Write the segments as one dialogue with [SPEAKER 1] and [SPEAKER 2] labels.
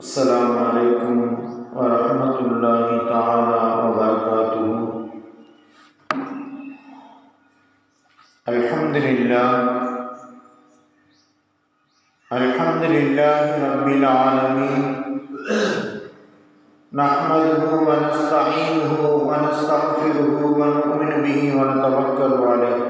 [SPEAKER 1] السلام عليكم ورحمة الله تعالى وبركاته. الحمد لله الحمد لله رب العالمين. نحمده ونستعينه ونستغفره ونؤمن به ونتوكل عليه.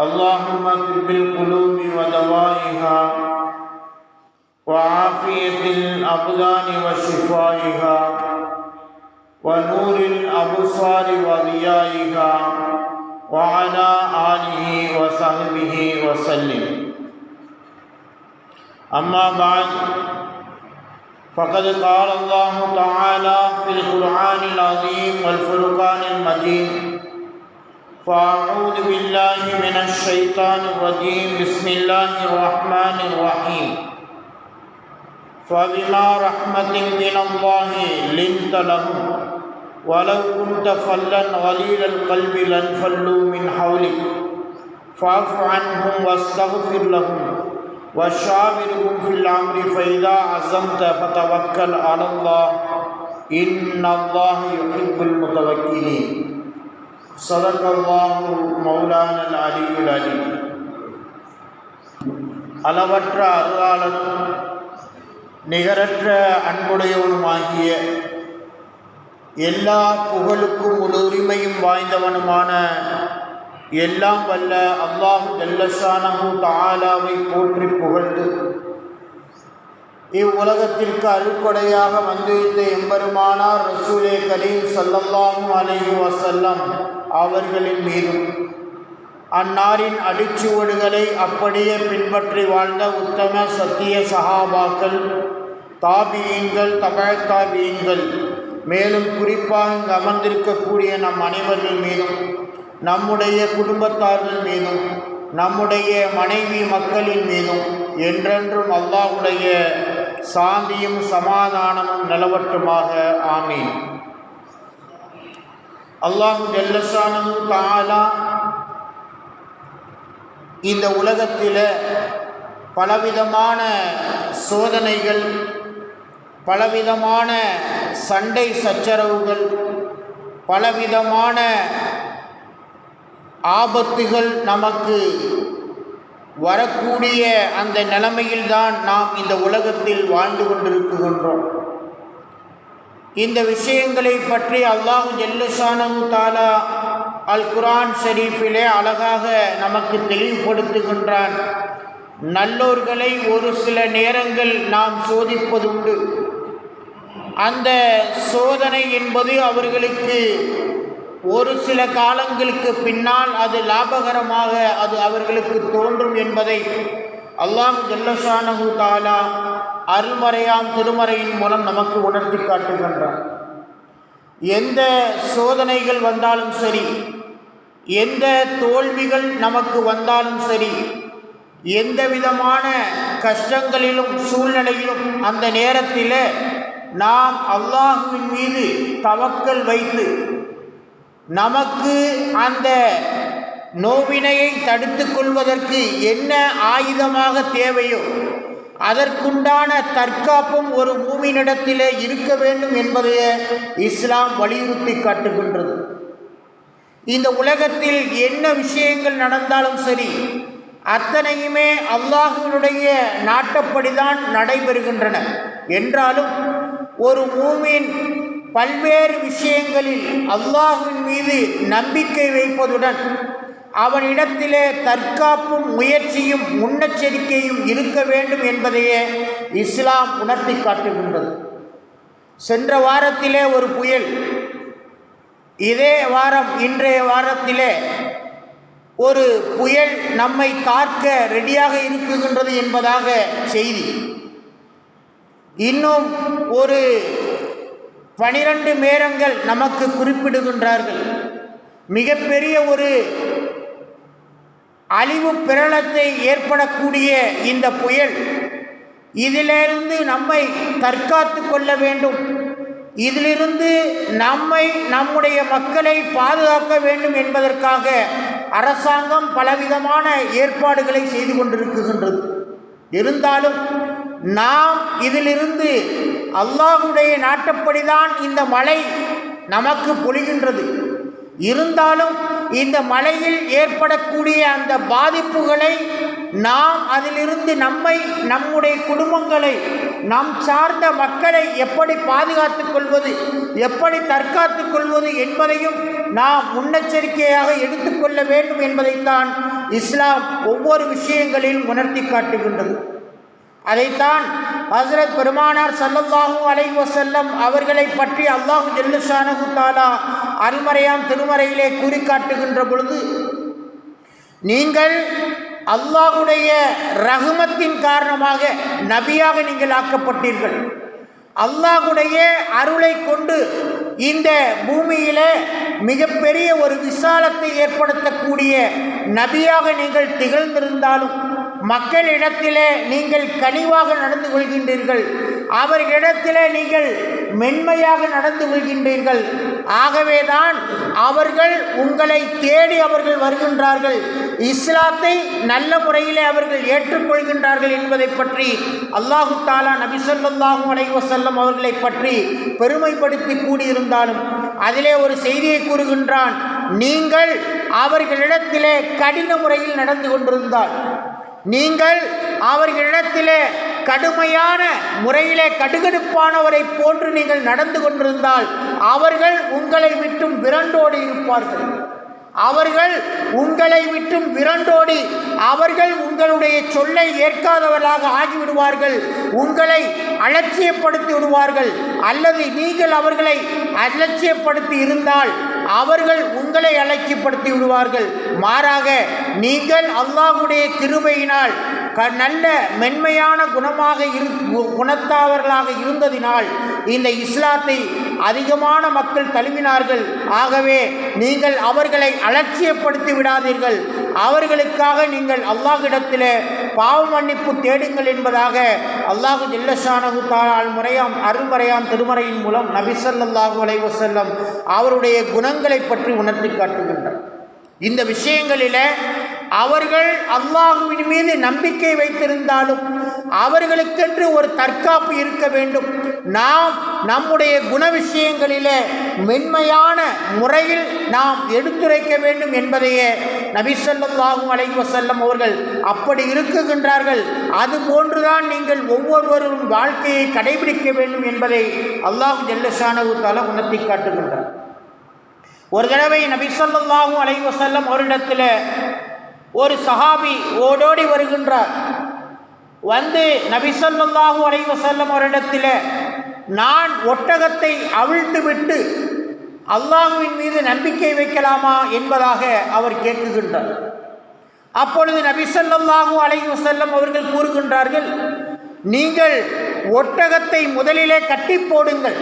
[SPEAKER 1] اللهم طب القلوب ودوائها وعافية الأبدان وشفائها ونور الأبصار وضيائها وعلى آله وصحبه وسلم. أما بعد، فقد قال الله تعالى في القرآن العظيم والفرقان المجيد فأعوذ بالله من الشيطان الرجيم. بسم الله الرحمن الرحيم. فبما رحمة من الله لنت لهم. ولو كنت فلا غليل القلب لانفلوا من حولك. فاعف عنهم واستغفر لهم. وشاورهم في الأمر. فإذا عزمت فتوكل على الله. إن الله يحب المتوكلين. صدق الله مولانا العلي العليم அளவற்ற அருளாளனும் நிகரற்ற அன்புடையவனுமாகிய எல்லா புகழுக்கும் ஒரு உரிமையும் வாய்ந்தவனுமான எல்லாம் வல்ல அல்லாஹு ஜல்லஷானஹு தாலாவை போற்றி புகழ்ந்து இவ்வுலகத்திற்கு அருட்கொடையாக வந்துவித்த எம்பெருமானார் ரசூலே கரீம் சல்லல்லாஹு அலைஹி வசல்லம் அவர்களின் மீதும். அன்னாரின் அடிச்சுவடுகளை அப்படியே பின்பற்றி வாழ்ந்த உத்தம சத்திய சகாபாக்கள் தாபியங்கள் தமிழ் தாபியங்கள் மேலும் குறிப்பாக இங்கு அமர்ந்திருக்கக்கூடிய நம் அனைவர்கள் மீதும் நம்முடைய குடும்பத்தார்கள் மீதும் நம்முடைய மனைவி மக்களின் மீதும் என்றென்றும் அல்லாஹுடைய சாந்தியும் சமாதானமும் நிலவட்டுமாக. ஆமீன். அல்லாஹு ஜல்லசானு தாலா இந்த உலகத்தில் பலவிதமான சோதனைகள் பலவிதமான சண்டை சச்சரவுகள் பலவிதமான ஆபத்துகள் நமக்கு வரக்கூடிய அந்த நிலைமையில்தான் நாம் இந்த உலகத்தில் வாழ்ந்து கொண்டிருக்கின்றோம். இந்த விஷயங்களை பற்றி அல்லாஹு ஜெல்லுசானு தாலா அல் குரான் ஷரீஃபிலே அழகாக நமக்கு தெளிவுபடுத்துகின்றான். நல்லோர்களை ஒரு சில நேரங்கள் நாம் சோதிப்பதுண்டு. அந்த சோதனை என்பது அவர்களுக்கு ஒரு சில காலங்களுக்கு பின்னால் அது லாபகரமாக அது அவர்களுக்கு தோன்றும் என்பதை அல்லாஹ் ஜல்லஷானு தாலா அருள்மறையாம் திருமறையின் மூலம் நமக்கு உணர்த்தி காட்டுகின்றான். எந்த சோதனைகள் வந்தாலும் சரி எந்த தோல்விகள் நமக்கு வந்தாலும் சரி எந்த விதமான கஷ்டங்களிலும் சூழ்நிலையிலும் அந்த நேரத்தில் நாம் அல்லாஹுவின் மீது தவக்கல் வைத்து நமக்கு அந்த நோவினையை தடுத்து கொள்வதற்கு என்ன ஆயுதமாக தேவையோ அதற்குண்டான தற்காப்பும் ஒரு மூமினிடத்திலே இருக்க வேண்டும் என்பதையே இஸ்லாம் வலியுறுத்தி காட்டுகின்றது. இந்த உலகத்தில் என்ன விஷயங்கள் நடந்தாலும் சரி அத்தனையுமே அல்லாஹுவினுடைய நாட்டப்படிதான் நடைபெறுகின்றன. என்றாலும் ஒரு மூமின் பல்வேறு விஷயங்களில் அல்லாஹுவின் மீது நம்பிக்கை வைப்பதுடன் அவனிடத்திலே தற்காப்பும் முயற்சியும் முன்னெச்சரிக்கையும் இருக்க வேண்டும் என்பதையே இஸ்லாம் உணர்த்தி காட்டுகின்றது. சென்ற வாரத்திலே ஒரு புயல் இதே வாரம் இன்றைய வாரத்திலே ஒரு புயல் நம்மை தாக்க ரெடியாக இருக்குகின்றது என்பதாக செய்தி.
[SPEAKER 2] இன்னும் ஒரு பனிரெண்டு நேரங்கள் நமக்கு குறிப்பிடுகின்றார்கள். மிகப்பெரிய ஒரு அழிவு பிரளத்தை ஏற்படக்கூடிய இந்த புயல். இதிலிருந்து நம்மை தற்காத்து கொள்ள வேண்டும். இதிலிருந்து நம்மை நம்முடைய மக்களை பாதுகாக்க வேண்டும் என்பதற்காக அரசாங்கம் பலவிதமான ஏற்பாடுகளை செய்து கொண்டிருக்கின்றது. இருந்தாலும் நாம் இதிலிருந்து அல்லாஹுடைய நாட்டப்படிதான் இந்த மழை நமக்கு பொழிகின்றது. இருந்தாலும் இந்த மலையில் ஏற்படக்கூடிய அந்த பாதிப்புகளை நாம் அதிலிருந்து நம்மை நம்முடைய குடும்பங்களை நம் சார்ந்த மக்களை எப்படி பாதுகாத்துக் கொள்வது எப்படி தற்காத்துக் கொள்வது என்பதையும் நாம் முன்னெச்சரிக்கையாக எடுத்துக்கொள்ள வேண்டும் என்பதைத்தான் இஸ்லாம் ஒவ்வொரு விஷயங்களிலும் உணர்த்தி காட்டுகின்றது. அதைத்தான் ஹசரத் பெருமானார் சல்லல்லாஹூ அலைஹி செல்லம் அவர்களை பற்றி அல்லாஹு ஜல்லுஷானஹு தாலா அருமறையான் திருமறையிலே கூறி காட்டுகின்ற பொழுது நீங்கள் அல்லாஹுடைய ரகுமத்தின் காரணமாக நபியாக நீங்கள் ஆக்கப்பட்டீர்கள். அல்லாஹுடைய அருளை கொண்டு இந்த பூமியில மிகப்பெரிய ஒரு விசாலத்தை ஏற்படுத்தக்கூடிய நபியாக நீங்கள் திகழ்ந்திருந்தாலும் மக்களிடத்திலே நீங்கள் கனிவாக நடந்து கொள்கின்றீர்கள். அவர்களிடத்திலே நீங்கள் மென்மையாக நடந்து கொள்கின்றீர்கள். ஆகவேதான் அவர்கள் உங்களை தேடி அவர்கள் வருகின்றார்கள். இஸ்லாத்தை நல்ல முறையிலே அவர்கள் ஏற்றுக்கொள்கின்றார்கள் என்பதை பற்றி அல்லாஹு தாலா நபி சொல்லாஹு அலைவசல்லம் அவர்களை பற்றி பெருமைப்படுத்தி கூடியிருந்தாலும் அதிலே ஒரு செய்தியை கூறுகின்றான் நீங்கள் அவர்களிடத்திலே கடின முறையில் நடந்து கொண்டிருந்தால் நீங்கள் அவர்களிடத்திலே கடுமையான முறையிலே கடுகடுப்பானவரை போன்று நீங்கள் நடந்து கொண்டிருந்தால் அவர்கள் உங்களை விட்டும் விரண்டோடி இருப்பார்கள். அவர்கள் உங்களை விட்டும் விரண்டோடி அவர்கள் உங்களுடைய சொல்லை ஏற்காதவர்களாக ஆகிவிடுவார்கள் உங்களை அலட்சியப்படுத்தி விடுவார்கள் அல்லது நீங்கள் அவர்களை அலட்சியப்படுத்தி இருந்தால் அவர்கள் உங்களை அலட்சிப்படுத்தி விடுவார்கள். மாறாக நீங்கள் அல்லாஹுடைய கிருபையினால் க நல்ல மென்மையான குணமாக இரு கு- குணத்தாவர்களாக இருந்ததினால் இந்த இஸ்லாத்தை அதிகமான மக்கள் தழுவினார்கள். ஆகவே நீங்கள் அவர்களை அலட்சியப்படுத்தி விடாதீர்கள். அவர்களுக்காக நீங்கள் அல்லாஹிடத்தில் பாவ மன்னிப்பு தேடுங்கள் என்பதாக அல்லாஹு ஜில்லஷானகு தாள் முறையாம் அருள்மறையாம் திருமறையின் மூலம் நபி அலைவசல்லம் அவருடைய குணங்களை பற்றி உணர்த்தி காட்டுகின்றார். இந்த விஷயங்களில் அவர்கள் அல்லாஹுவின் மீது நம்பிக்கை வைத்திருந்தாலும் அவர்களுக்கென்று ஒரு தற்காப்பு இருக்க வேண்டும். நாம் நம்முடைய குண விஷயங்களிலே மென்மையான முறையில் நாம் எடுத்துரைக்க வேண்டும் என்பதையே நபி ஸல்லல்லாஹு செல்லும் அவர்கள் அப்படி இருக்குகின்றார்கள். அது போன்றுதான் நீங்கள் ஒவ்வொருவரும் வாழ்க்கையை கடைபிடிக்க வேண்டும் என்பதை அல்லாஹ் ஜல்லஷானு தல உணர்த்தி காட்டுகின்றார். ஒரு தடவை நபி ஸல்லல்லாஹு செல்லும் அவரிடத்தில் ஒரு சஹாபி ஓடோடி வருகின்றார். வந்து நபி அலைவ அலைஹி வஸல்லம் அவரிடத்தில் நான் ஒட்டகத்தை அவிழ்த்து விட்டு அல்லாஹுவின் மீது நம்பிக்கை வைக்கலாமா? என்பதாக அவர் கேட்குகின்றார். அப்பொழுது நபி அலைவ அலைஹி அவர்கள் கூறுகின்றார்கள் நீங்கள் ஒட்டகத்தை முதலிலே கட்டி போடுங்கள்.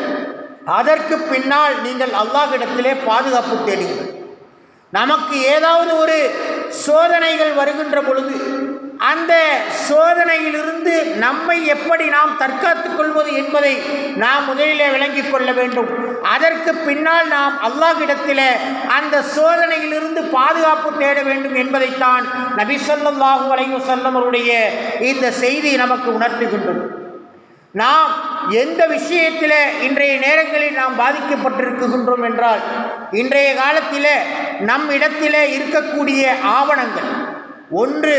[SPEAKER 2] அதற்கு பின்னால் நீங்கள் அல்லாஹ்விடத்திலே பாதுகாப்பு தேடுங்கள். நமக்கு ஏதாவது ஒரு சோதனைகள் வருகின்ற பொழுது அந்த சோதனையிலிருந்து நம்மை எப்படி நாம் தற்காத்துக் கொள்வது என்பதை நாம் முதலிலே விளங்கிக் கொள்ள வேண்டும். அதற்கு பின்னால் நாம் அல்லாஹிடத்தில் அந்த சோதனையிலிருந்து பாதுகாப்பு தேட வேண்டும் என்பதைத்தான் நபி ஸல்லல்லாஹு அலைஹி அவருடைய இந்த செய்தி நமக்கு உணர்த்துகின்றது நாம் எந்த விஷயத்தில் இன்றைய நேரங்களில் நாம் பாதிக்கப்பட்டிருக்கின்றோம் என்றால் இன்றைய காலத்தில் நம் இடத்தில் இருக்கக்கூடிய ஆவணங்கள் ஒன்று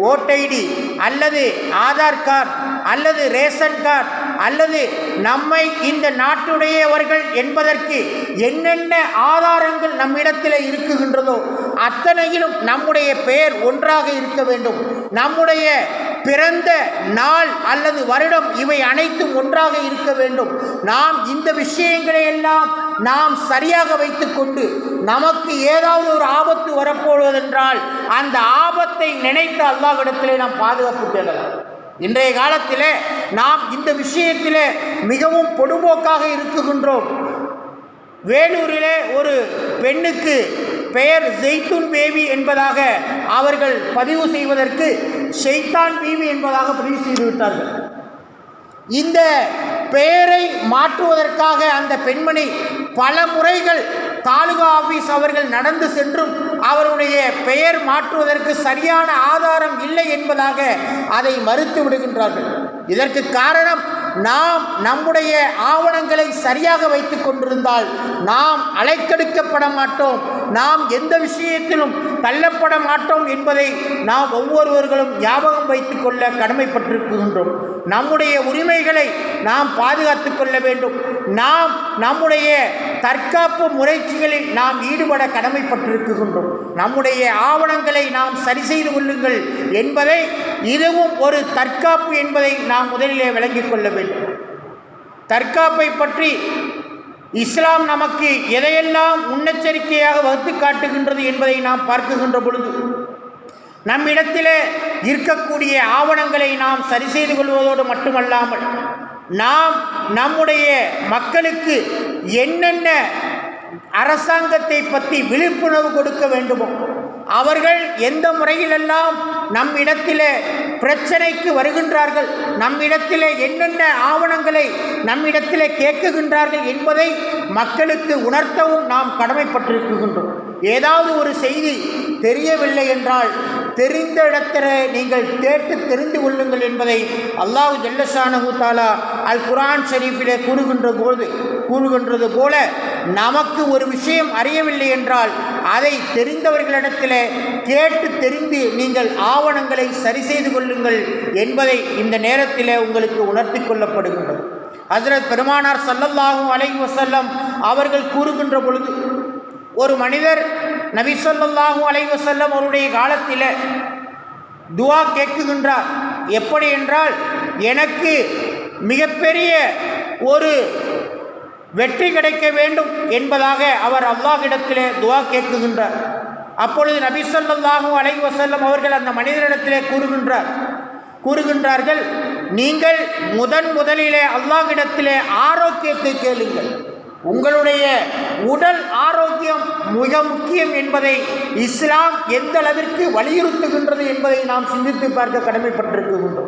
[SPEAKER 2] ஓட்டைடி அல்லது ஆதார் கார்டு அல்லது ரேஷன் கார்டு அல்லது நம்மை இந்த நாட்டுடையவர்கள் என்பதற்கு என்னென்ன ஆதாரங்கள் நம்மிடத்தில் இருக்குகின்றதோ அத்தனையிலும் நம்முடைய பெயர் ஒன்றாக இருக்க வேண்டும். நம்முடைய பிறந்த நாள் அல்லது வருடம் இவை அனைத்தும் ஒன்றாக இருக்க வேண்டும். நாம் இந்த விஷயங்களை எல்லாம் நாம் சரியாக வைத்துக்கொண்டு நமக்கு ஏதாவது ஒரு ஆபத்து வரப்போவதென்றால் அந்த ஆபத்தை நினைத்து அல்லாஹ்விடத்திலே நாம் பாதுகாப்பு தேடலாம். இன்றைய காலத்தில் நாம் இந்த விஷயத்தில் மிகவும் பொடுபோக்காக இருக்குகின்றோம். வேலூரிலே ஒரு பெண்ணுக்கு பெயர் ஜெய்தூன் பேபி என்பதாக அவர்கள் பதிவு செய்வதற்கு ஷெய்தான் பீவி என்பதாக பதிவு செய்துவிட்டார்கள் இந்த பெயரை மாற்றுவதற்காக அந்த பெண்மணி பல முறைகள் தாலுகா ஆபீஸ் அவர்கள் நடந்து சென்றும் அவருடைய பெயர் மாற்றுவதற்கு சரியான ஆதாரம் இல்லை என்பதாக அதை மறுத்து விடுகின்றார்கள். இதற்கு காரணம் நாம் நம்முடைய ஆவணங்களை சரியாக வைத்து கொண்டிருந்தால் நாம் அலைக்கெடுக்கப்பட மாட்டோம். நாம் எந்த விஷயத்திலும் தள்ளப்பட மாட்டோம் என்பதை நாம் ஒவ்வொருவர்களும் ஞாபகம் வைத்துக்கொள்ள கடமைப்பட்டிருக்கின்றோம். நம்முடைய உரிமைகளை நாம் பாதுகாத்து கொள்ள வேண்டும். நாம் நம்முடைய தற்காப்பு முறைச்சிகளில் நாம் ஈடுபட கடமைப்பட்டிருக்கின்றோம். நம்முடைய ஆவணங்களை நாம் சரி செய்து கொள்ளுங்கள் என்பதை இதுவும் ஒரு தற்காப்பு என்பதை நாம் முதலிலே விளங்கிக் கொள்ள வேண்டும். தற்காப்பை பற்றி இஸ்லாம் நமக்கு எதையெல்லாம் முன்னெச்சரிக்கையாக வகுத்து காட்டுகின்றது என்பதை நாம் பார்க்குகின்ற பொழுது நம்மிடத்திலே இருக்கக்கூடிய ஆவணங்களை நாம் சரி செய்து கொள்வதோடு மட்டுமல்லாமல் நாம் நம்முடைய மக்களுக்கு என்னென்ன அரசாங்கத்தை பற்றி விழிப்புணர்வு கொடுக்க வேண்டுமோ அவர்கள் எந்த முறையிலெல்லாம் நம்மிடத்திலே பிரச்சனைக்கு வருகின்றார்கள் நம்மிடத்திலே என்னென்ன ஆவணங்களை நம்மிடத்திலே கேட்குகின்றார்கள் என்பதை மக்களுக்கு உணர்த்தவும் நாம் கடமைப்பட்டிருக்கின்றோம். ஏதாவது ஒரு செய்தி தெரியவில்லை என்றால் தெரிந்த இடத்துல நீங்கள் கேட்டு தெரிந்து கொள்ளுங்கள் என்பதை அல்லாஹ் ஜல்லசானு தாலா அல் குரான் ஷரீஃபிலே கூறுகின்ற போது கூறுகின்றது போல நமக்கு ஒரு விஷயம் அறியவில்லை என்றால் அதை தெரிந்தவர்களிடத்தில் கேட்டு தெரிந்து நீங்கள் ஆவணங்களை சரி செய்து கொள்ளுங்கள் என்பதை இந்த நேரத்தில் உங்களுக்கு உணர்த்தி கொள்ளப்படுகின்றது. ஹசரத் பெருமானார் சல்லல்லாஹும் அலை வசல்லம் அவர்கள் கூறுகின்ற பொழுது ஒரு மனிதர் நபி ஸல்லல்லாஹு அலைஹி வஸல்லம் அவருடைய காலத்தில் துவா கேட்குகின்றார். எப்படி என்றால் எனக்கு மிகப்பெரிய ஒரு வெற்றி கிடைக்க வேண்டும் என்பதாக அவர் அல்லாஹ்விடத்திலே துவா கேட்குகின்றார். அப்பொழுது நபி ஸல்லல்லாஹு அலைஹி வஸல்லம் அவர்கள் அந்த மனிதரிடத்திலே கூறுகின்றார். கூறுகின்றார்கள் நீங்கள் முதன் முதலிலே அல்லாஹிடத்திலே ஆரோக்கியத்தை கேளுங்கள். உங்களுடைய உடல் ஆரோக்கியம் மிக முக்கியம் என்பதை இஸ்லாம் எந்த அளவிற்கு வலியுறுத்துகின்றது என்பதை நாம் சிந்தித்து பார்க்க கடமைப்பட்டிருக்கின்றோம்.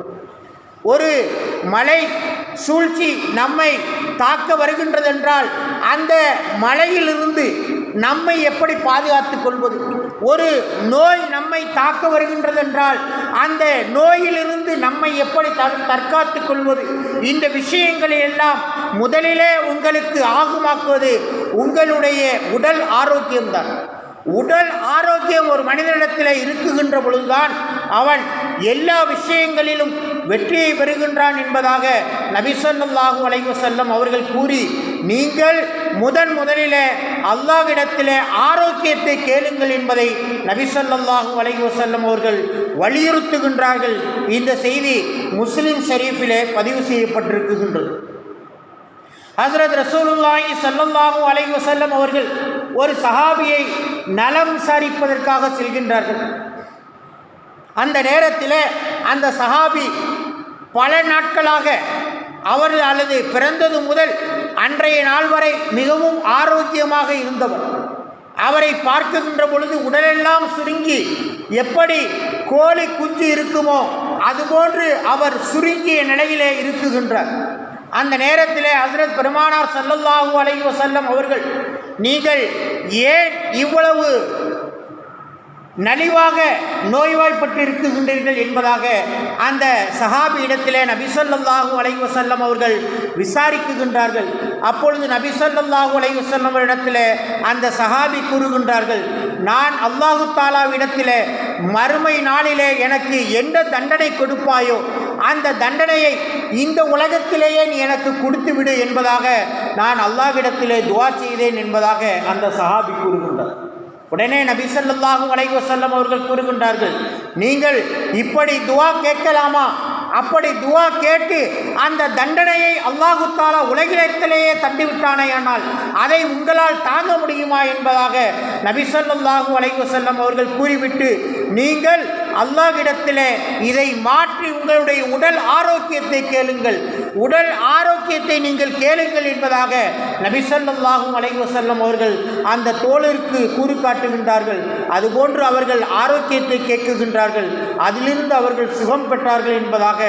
[SPEAKER 2] ஒரு மலை சூழ்ச்சி நம்மை தாக்க வருகின்றதென்றால் அந்த மலையிலிருந்து நம்மை எப்படி பாதுகாத்து கொள்வது? ஒரு நோய் நம்மை தாக்க வருகின்றதென்றால் அந்த நோயிலிருந்து நம்மை எப்படி த தற்காத்துக் கொள்வது? இந்த விஷயங்களை எல்லாம் முதலிலே உங்களுக்கு ஆகுமாக்குவது உங்களுடைய உடல் ஆரோக்கியம்தான். உடல் ஆரோக்கியம் ஒரு மனிதனிடத்தில் இருக்குகின்ற பொழுதுதான் அவன் எல்லா விஷயங்களிலும் வெற்றியை பெறுகின்றான் என்பதாக நபிசல்லாஹூ அலைவசல்லம் அவர்கள் கூறி நீங்கள் முதன் முதலிலே அல்லாவிடத்திலே ஆரோக்கியத்தை கேளுங்கள் என்பதை நபிசல்லாஹூ அலைவசல்லம் அவர்கள் வலியுறுத்துகின்றார்கள். இந்த செய்தி முஸ்லிம் ஷரீஃபிலே பதிவு செய்யப்பட்டிருக்குகின்றது ஹசரத் ரசூலுல்லாஹி ஸல்லல்லாஹு அலைவு செல்லம் அவர்கள் ஒரு சஹாபியை நலம் விசாரிப்பதற்காக செல்கின்றார்கள். அந்த நேரத்தில் அந்த சஹாபி பல நாட்களாக அவர் அல்லது பிறந்தது முதல் அன்றைய நாள் வரை மிகவும் ஆரோக்கியமாக இருந்தவர். அவரை பார்க்குகின்ற பொழுது உடலெல்லாம் சுருங்கி எப்படி கோழி குஞ்சு இருக்குமோ அதுபோன்று அவர் சுருங்கிய நிலையிலே இருக்குகின்றார். அந்த நேரத்தில் ஹசரத் பெருமானார் சல்லல்லாஹூ அலைவசல்லம் அவர்கள் நீங்கள் ஏன் இவ்வளவு நலிவாக நோய்வாய்ப்பட்டு இருக்குகின்றீர்கள் என்பதாக அந்த சஹாபி இடத்திலே நபிசல்லாஹூ அலைஹி வஸல்லம் அவர்கள் விசாரிக்குகின்றார்கள். அப்பொழுது நபிசல்லாஹூ அலைஹி வஸல்லம் இடத்திலே அந்த சஹாபி கூறுகின்றார்கள் நான் அல்லாஹு தாலாவிடத்திலே மறுமை நாளிலே எனக்கு எந்த தண்டனை கொடுப்பாயோ அந்த தண்டனையை இந்த உலகத்திலேயே நீ எனக்கு கொடுத்து விடு என்பதாக நான் அல்லாஹ்விடத்திலே துவா செய்தேன் என்பதாக அந்த சஹாபி கூறுகின்றார். உடனே நபி ஸல்லல்லாஹு அலைஹி செல்லும் அவர்கள் கூறுகின்றார்கள் நீங்கள் இப்படி துவா கேட்கலாமா? அப்படி துவா கேட்டு அந்த தண்டனையை அல்லாஹு தாலா தண்டிவிட்டானே தண்டிவிட்டானேயானால் அதை உங்களால் தாங்க முடியுமா என்பதாக நபி சொல்லாஹு அலைஹி செல்லும் அவர்கள் கூறிவிட்டு நீங்கள் அல்லாஹ்விடத்தில் இதை மாற்றி உங்களுடைய உடல் ஆரோக்கியத்தை கேளுங்கள். உடல் ஆரோக்கியத்தை நீங்கள் கேளுங்கள் என்பதாக நபிசல்லாஹும் அலைவசல்லம் அவர்கள் அந்த தோழருக்கு கூறு காட்டுகின்றார்கள். அதுபோன்று அவர்கள் ஆரோக்கியத்தை கேட்குகின்றார்கள். அதிலிருந்து அவர்கள் சுகம் பெற்றார்கள் என்பதாக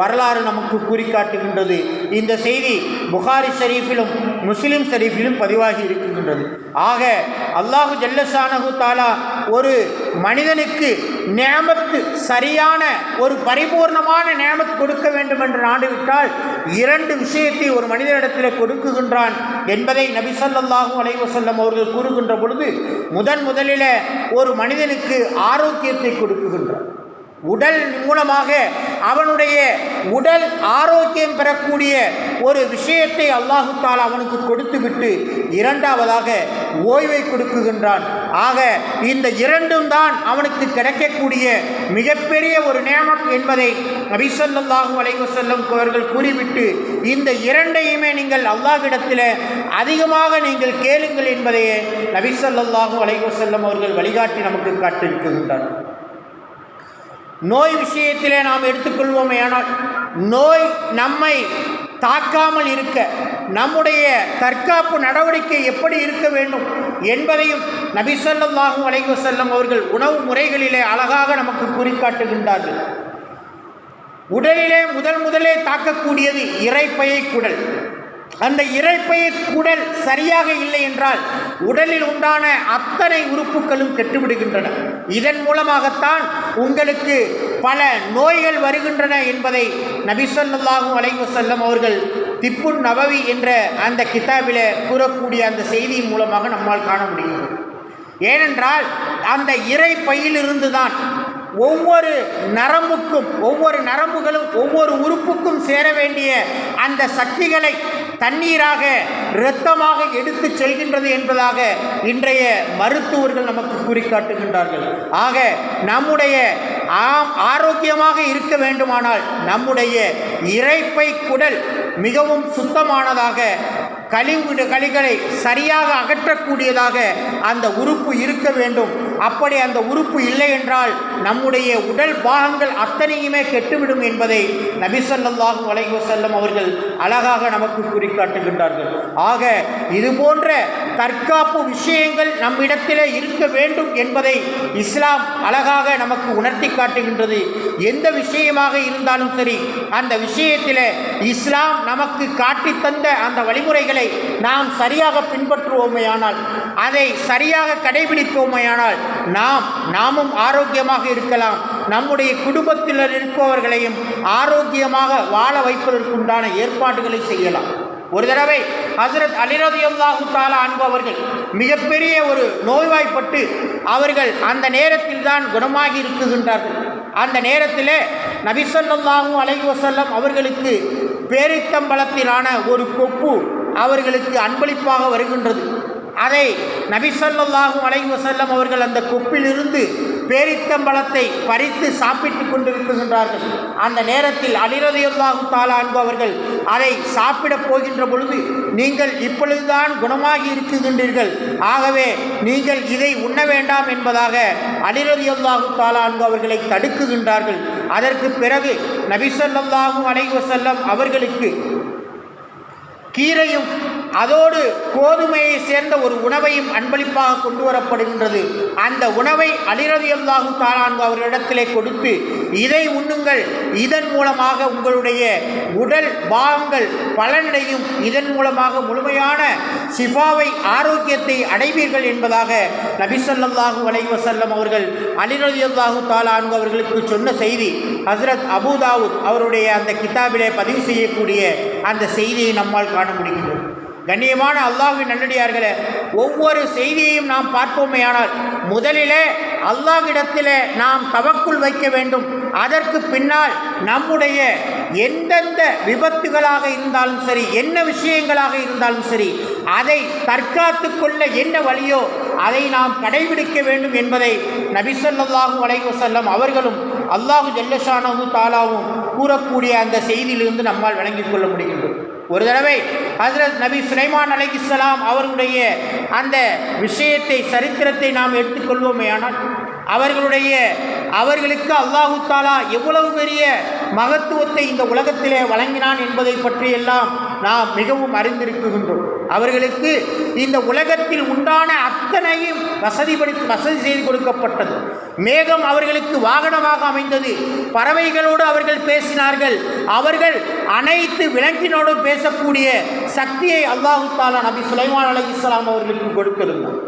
[SPEAKER 2] வரலாறு நமக்கு கூறிக்காட்டுகின்றது இந்த செய்தி புகாரி ஷரீஃபிலும் முஸ்லிம் ஷரீஃபிலும் பதிவாகி இருக்கின்றது. ஆக அல்லாஹு ஜல்லசானகு தாலா ஒரு மனிதனுக்கு நேமத்து சரியான ஒரு பரிபூர்ணமான நேமத்து கொடுக்க வேண்டும் என்று நாடிவிட்டால் இரண்டு விஷயத்தை ஒரு மனிதனிடத்தில் கொடுக்குகின்றான் என்பதை நபி அலைவசல்லம் அவர்கள் கூறுகின்ற பொழுது முதன் முதலில் ஒரு மனிதனுக்கு ஆரோக்கியத்தை கொடுக்குகின்றான் உடல் மூலமாக அவனுடைய உடல் ஆரோக்கியம் பெறக்கூடிய ஒரு விஷயத்தை அல்லாஹு அவனுக்கு கொடுத்துவிட்டு இரண்டாவதாக ஓய்வை கொடுக்குகின்றான். ஆக இந்த இரண்டும் தான் அவனுக்கு கிடைக்கக்கூடிய மிகப்பெரிய ஒரு நேமம் என்பதை நபிசல்லாஹு அலைவசல்லம் அவர்கள் கூறிவிட்டு இந்த இரண்டையுமே நீங்கள் அல்லாஹிடத்தில் அதிகமாக நீங்கள் கேளுங்கள் என்பதையே நபிசல்லாஹு அலைவசல்லம் அவர்கள் வழிகாட்டி நமக்கு காட்டியிருக்கின்றார் நோய் விஷயத்திலே நாம் எடுத்துக்கொள்வோமே ஆனால் நோய் நம்மை தாக்காமல் இருக்க நம்முடைய தற்காப்பு நடவடிக்கை எப்படி இருக்க வேண்டும் என்பதையும் நபிசல்லாஹு வளைவு செல்லும் அவர்கள் உணவு முறைகளிலே அழகாக நமக்கு குறிக்காட்டுகின்றார்கள் உடலிலே முதல் முதலே தாக்கக்கூடியது இறைப்பையை குடல். அந்த இறைப்பையை குடல் சரியாக இல்லை என்றால் உடலில் உண்டான அத்தனை உறுப்புகளும் கெட்டுவிடுகின்றன. இதன் மூலமாகத்தான் உங்களுக்கு பல நோய்கள் வருகின்றன என்பதை நபிசல்லாஹு அலைஹி வஸல்லம் அவர்கள் திப்புன் நபவி என்ற அந்த கிதாபில் கூறக்கூடிய அந்த செய்தியின் மூலமாக நம்மால் காண முடிகிறது. ஏனென்றால் அந்த இறைப்பையிலிருந்து தான் ஒவ்வொரு நரம்புக்கும் ஒவ்வொரு நரம்புகளும் ஒவ்வொரு உறுப்புக்கும் சேர வேண்டிய அந்த சக்திகளை தண்ணீராக இரத்தமாக எடுத்து செல்கின்றது என்பதாக இன்றைய மருத்துவர்கள் நமக்கு குறிக்காட்டுகின்றார்கள் ஆக நம்முடைய ஆம் ஆரோக்கியமாக இருக்க வேண்டுமானால் நம்முடைய இறைப்பை குடல் மிகவும் சுத்தமானதாக கழிவு கழிகளை சரியாக அகற்றக்கூடியதாக அந்த உறுப்பு இருக்க வேண்டும். அப்படி அந்த உறுப்பு இல்லை என்றால் நம்முடைய உடல் பாகங்கள் அத்தனையுமே கெட்டுவிடும் என்பதை நபிசல்லாஹு அலைஹி செல்லும் அவர்கள் அழகாக நமக்கு குறிக்காட்டுகின்றார்கள் ஆக இது போன்ற தற்காப்பு விஷயங்கள் நம்மிடத்திலே இருக்க வேண்டும் என்பதை இஸ்லாம் அழகாக நமக்கு உணர்த்தி காட்டுகின்றது. எந்த விஷயமாக இருந்தாலும் சரி அந்த விஷயத்தில் இஸ்லாம் நமக்கு காட்டித் தந்த அந்த வழிமுறைகளை நாம் சரியாக பின்பற்றுவோமேயானால் அதை சரியாக கடைபிடிப்போமேயானால் நாம் நாமும் ஆரோக்கியமாக இருக்கலாம். நம்முடைய குடும்பத்தில் இருப்பவர்களையும் ஆரோக்கியமாக வாழ வைப்பதற்குண்டான ஏற்பாடுகளை செய்யலாம். ஒரு தடவை ஹசரத் அலிரதியல்லாஹு தாலா அன்பவர்கள் மிகப்பெரிய ஒரு நோய்வாய்ப்பட்டு அவர்கள் அந்த நேரத்தில் தான் குணமாகி இருக்குகின்றார்கள். அந்த நேரத்திலே நபிசல்லாஹு அலைஹி வசல்லம் அவர்களுக்கு பேரித்தம்பலத்திலான ஒரு கொப்பு அவர்களுக்கு அன்பளிப்பாக வருகின்றது. அதை நபிசல்லாஹு அலைஹி வஸல்லம் அவர்கள் அந்த கொப்பிலிருந்து பேரித்தம்பழத்தை பறித்து சாப்பிட்டு கொண்டிருக்கின்றார்கள். அந்த நேரத்தில் அலிரதியுல்லாஹு தாலா அன்பவர்கள் அதை சாப்பிடப் போகின்ற பொழுது நீங்கள் இப்பொழுதுதான் குணமாகி இருக்குகின்றீர்கள் ஆகவே நீங்கள் இதை உண்ண வேண்டாம் என்பதாக அலிரதியுல்லாஹு தாலா அன்பவர்களை தடுக்குகின்றார்கள். அதற்கு பிறகு நபிசல்லாஹு அலைஹி வஸல்லம் அவர்களுக்கு கீரையும் அதோடு கோதுமையை சேர்ந்த ஒரு உணவையும் அன்பளிப்பாக கொண்டு வரப்படுகின்றது அந்த உணவை அலிரதியல்லாஹு தாலான்கு அவர்களிடத்திலே கொடுத்து இதை உண்ணுங்கள். இதன் மூலமாக உங்களுடைய உடல் பாகங்கள் பலனடையும். இதன் மூலமாக முழுமையான சிஃபாவை ஆரோக்கியத்தை அடைவீர்கள் என்பதாக நபிசல்லாஹு வலைவசல்லம் அவர்கள் அலிரதியல்லாஹு தாலான்கு அவர்களுக்கு சொன்ன செய்தி ஹஸ்ரத் அபுதாவுத் அவருடைய அந்த கிதாபிலே பதிவு செய்யக்கூடிய அந்த செய்தியை நம்மால் காண முடிகின்றது. கண்ணியமான அல்லாஹ்வின் நல்லடியார்களே ஒவ்வொரு செய்தியையும் நாம் பார்ப்போமேயானால் முதலிலே அல்லாஹ்விடத்திலே நாம் தவக்குள் வைக்க வேண்டும். அதற்கு பின்னால் நம்முடைய எந்தெந்த விபத்துகளாக இருந்தாலும் சரி என்ன விஷயங்களாக இருந்தாலும் சரி அதை தற்காத்து கொள்ள என்ன வழியோ அதை நாம் கடைபிடிக்க வேண்டும் என்பதை நபிசல்லாஹூ அலைஹி வஸல்லம் அவர்களும் அல்லாஹு ஜல்லஷானஹு தாலாவும் கூறக்கூடிய அந்த செய்தியிலிருந்து நம்மால் விளங்கிக் கொள்ள முடிகின்றது. ஒரு தடவை ஹசரத் நபி சுலைமான் அலைஹிஸ்ஸலாம் அவர்களுடைய அந்த விஷயத்தை சரித்திரத்தை நாம் எடுத்துக்கொள்வோமே. ஆனால் அவர்களுடைய அவர்களுக்கு அல்லாஹு தாலா எவ்வளவு பெரிய மகத்துவத்தை இந்த உலகத்திலே வழங்கினான் என்பதை பற்றியெல்லாம் நாம் மிகவும் அறிந்திருக்கின்றோம். அவர்களுக்கு இந்த உலகத்தில் உண்டான அத்தனையும் வசதிப்படுத்தி வசதி செய்து கொடுக்கப்பட்டது. மேகம் அவர்களுக்கு வாகனமாக அமைந்தது. பறவைகளோடு அவர்கள் பேசினார்கள். அவர்கள் அனைத்து விலங்கினோடும் பேசக்கூடிய சக்தியை அல்லாஹு தாலா நபி சுலைமான் அலி இஸ்லாம் அவர்களுக்கு கொடுத்திருந்தார்.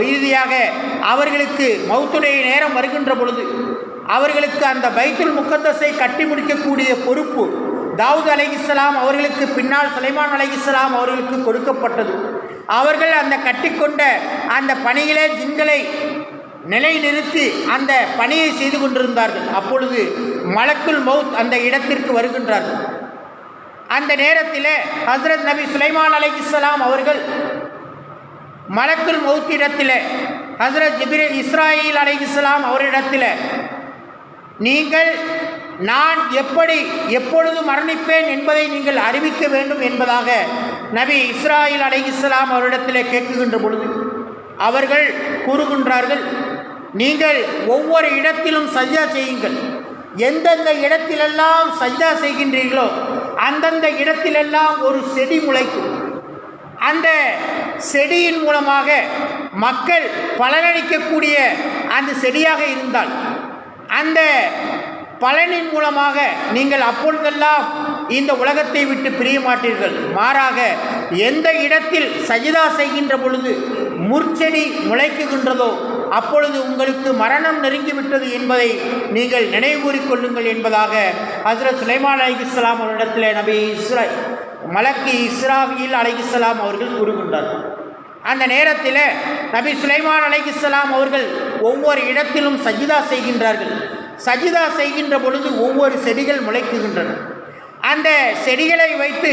[SPEAKER 2] இறுதியாக அவர்களுக்கு மௌத்துடைய நேரம் வருகின்ற பொழுது அவர்களுக்கு அந்த பைத்துல் முக்கத்தஸை கட்டி முடிக்கக்கூடிய பொறுப்பு தாவூத் அலைஹிஸ்ஸலாம் அவர்களுக்கு பின்னால் சுலைமான் அலைஹிஸ்ஸலாம் அவர்களுக்கு கொடுக்கப்பட்டது. அவர்கள் அந்த கட்டிக்கொண்ட அந்த பணியிலே ஜின்களை நிலைநிறுத்தி அந்த பணியை செய்து கொண்டிருந்தார்கள். அப்பொழுது மலக்குள் மவுத் அந்த இடத்திற்கு வருகின்றார்கள். அந்த நேரத்தில் ஹசரத் நபி சுலைமான் அலைஹிஸ்ஸலாம் அவர்கள் மலக்குல் மௌத்திடத்தில் ஹசரத் ஜிபிர இஸ்ராயில் அலைஹிஸ்லாம் அவரிடத்தில் நீங்கள் நான் எப்படி எப்பொழுது மரணிப்பேன் என்பதை நீங்கள் அறிவிக்க வேண்டும் என்பதாக நபி இஸ்ராயில் அலைஹிஸ்லாம் அவரிடத்தில் கேட்குகின்ற பொழுது அவர்கள் கூறுகின்றார்கள் நீங்கள் ஒவ்வொரு இடத்திலும் சஜ்ஜா செய்யுங்கள். எந்தெந்த இடத்திலெல்லாம் சஜ்ஜா செய்கின்றீர்களோ அந்தந்த இடத்திலெல்லாம் ஒரு செடி முளைக்கும். அந்த செடியின் மூலமாக மக்கள் பலனளிக்கக்கூடிய அந்த செடியாக இருந்தால் அந்த பலனின் மூலமாக நீங்கள் அப்பொழுதெல்லாம் இந்த உலகத்தை விட்டு பிரிய மாட்டீர்கள். மாறாக எந்த இடத்தில் சஜிதா செய்கின்ற பொழுது முற்செடி முளைக்குகின்றதோ அப்பொழுது உங்களுக்கு மரணம் நெருங்கிவிட்டது என்பதை நீங்கள் நினைவுகூறிக் கொள்ளுங்கள் என்பதாக ஹசரத் சுலைமான் அலி இஸ்லாம் அவரிடத்தில் நபி இஸ்ரா மலக்கு இஸ்ராவில் அலைகிஸ்லாம் அவர்கள் கூறுகின்றார்கள் அந்த நேரத்தில் நபி சுலைமான் அலைகிஸ்லாம் அவர்கள் ஒவ்வொரு இடத்திலும் சஜிதா செய்கின்றார்கள். சஜிதா செய்கின்ற பொழுது ஒவ்வொரு செடிகள் முளைக்குகின்றன. அந்த செடிகளை வைத்து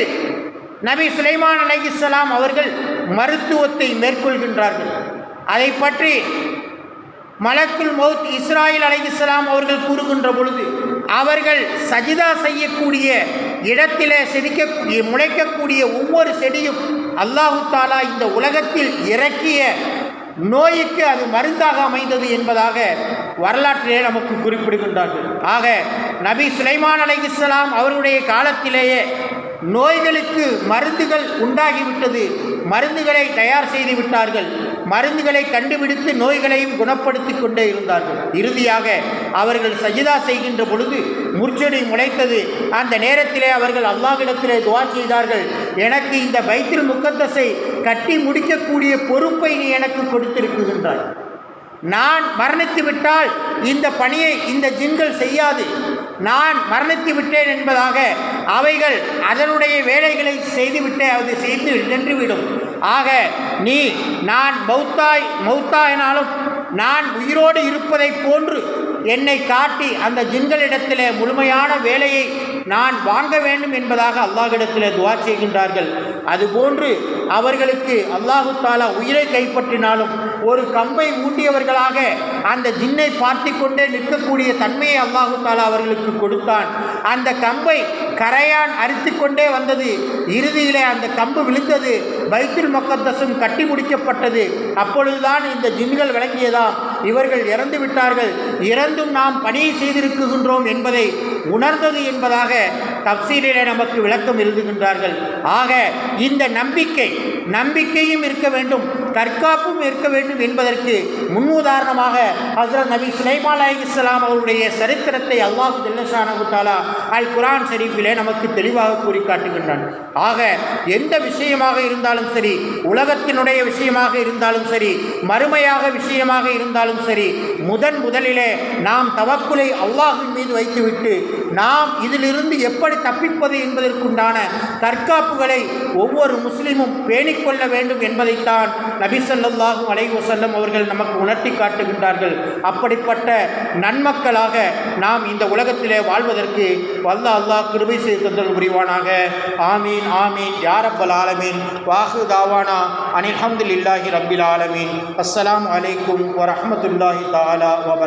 [SPEAKER 2] நபி சுலைமான் அலைகிஸ்லாம் அவர்கள் மருத்துவத்தை மேற்கொள்கின்றார்கள். அதை பற்றி மலக்குல் மௌத் இஸ்ராயில் அலைஹிஸ்ஸலாம் அவர்கள் கூறுகின்ற பொழுது அவர்கள் சஜிதா செய்யக்கூடிய இடத்திலே செடிக்க முளைக்கக்கூடிய ஒவ்வொரு செடியும் அல்லாஹு தாலா இந்த உலகத்தில் இறக்கிய நோய்க்கு அது மருந்தாக அமைந்தது என்பதாக வரலாற்றிலே நமக்கு குறிப்பிடுகின்றார்கள். ஆக நபி சுலைமான் அலைஹிஸ்ஸலாம் அவருடைய காலத்திலேயே நோய்களுக்கு மருந்துகள் உண்டாகிவிட்டது. மருந்துகளை தயார் செய்து விட்டார்கள். மருந்துகளை கண்டுபிடித்து நோய்களையும் குணப்படுத்தி கொண்டே இருந்தார்கள். இறுதியாக அவர்கள் சஜிதா செய்கின்ற பொழுது முற்செடி முளைத்தது. அந்த நேரத்திலே அவர்கள் அல்லாஹ்விடத்திலே துவா செய்தார்கள். எனக்கு இந்த பைத்தில் முக்கத்தசை கட்டி முடிக்கக்கூடிய பொறுப்பை நீ எனக்கு கொடுத்திருக்குகின்றாய் நான் மரணித்து விட்டால் இந்த பணியை இந்த ஜின்கள் செய்யாது. நான் மரணித்து விட்டேன் என்பதாக அவைகள் அதனுடைய வேலைகளை செய்துவிட்டு அது செய்து நின்றுவிடும். ஆக நீ நான் மௌத்தாய் மௌத்தாயினாலும் நான் உயிரோடு இருப்பதைப் போன்று என்னை காட்டி அந்த ஜின்களிடத்திலே முழுமையான வேலையை நான் வாங்க வேண்டும் என்பதாக அல்லாஹிடத்திலே துவா செய்கின்றார்கள். அதுபோன்று அவர்களுக்கு அல்லாஹு தாலா உயிரை கைப்பற்றினாலும் ஒரு கம்பை ஊட்டியவர்களாக அந்த ஜின்னை பார்த்து கொண்டே நிற்கக்கூடிய தன்மையை அல்லாஹு தாலா அவர்களுக்கு கொடுத்தான். அந்த கம்பை கரையான் அரித்து கொண்டே வந்தது. இறுதியிலே அந்த கம்பு விழுந்தது. பைத்துல் மக்கத்தசும் கட்டி முடிக்கப்பட்டது. அப்பொழுதுதான் இந்த ஜின்கள் விளங்கியதாம் இவர்கள் இறந்து விட்டார்கள். இறந்தும் நாம் பணியை செய்திருக்குகின்றோம் என்பதை உணர்ந்தது என்பதாக தப்சீலிலே நமக்கு விளக்கம் எழுதுகின்றார்கள். ஆக இந்த நம்பிக்கை நம்பிக்கையும் இருக்க வேண்டும் தற்காப்பும் இருக்க வேண்டும் என்பதற்கு முன்னுதாரணமாக ஹசரத் நபி சுலைமான் அலி இஸ்லாம் அவருடைய சரித்திரத்தை அல்லாஹு தில்லஷானு அல் குரான் ஷெரீஃபிலே நமக்கு தெளிவாக கூறி காட்டுகின்றான் ஆக எந்த விஷயமாக இருந்தாலும் சரி உலகத்தினுடைய விஷயமாக இருந்தாலும் சரி மறுமையாக விஷயமாக இருந்தாலும் சரி முதன் முதலிலே நாம் தவக்குலை அல்லாஹின் மீது வைத்துவிட்டு நாம் இதிலிருந்து எப்படி தப்பிப்பது என்பதற்குண்டான தற்காப்புகளை ஒவ்வொரு முஸ்லீமும் பேணிக்கொள்ள வேண்டும் என்பதைத்தான் நபி ஸல்லல்லாஹு அலைஹி வஸல்லம் அவர்கள் நமக்கு உணர்த்தி காட்டுகின்றார்கள். அப்படிப்பட்ட நன்மக்களாக நாம் இந்த உலகத்திலே வாழ்வதற்கு வல்ல அல்லாஹ் கிருபை செய்து தந்தல் புரிவானாக. ஆமீன் ஆமீன். யாரப்பல் ஆலமீன். வாஹு தாவானா அனில் இல்லாஹி ரப்பில் ஆலமீன். அஸ்லாம் அலைக்கும் வரமத்துல்லாஹி தாலா வ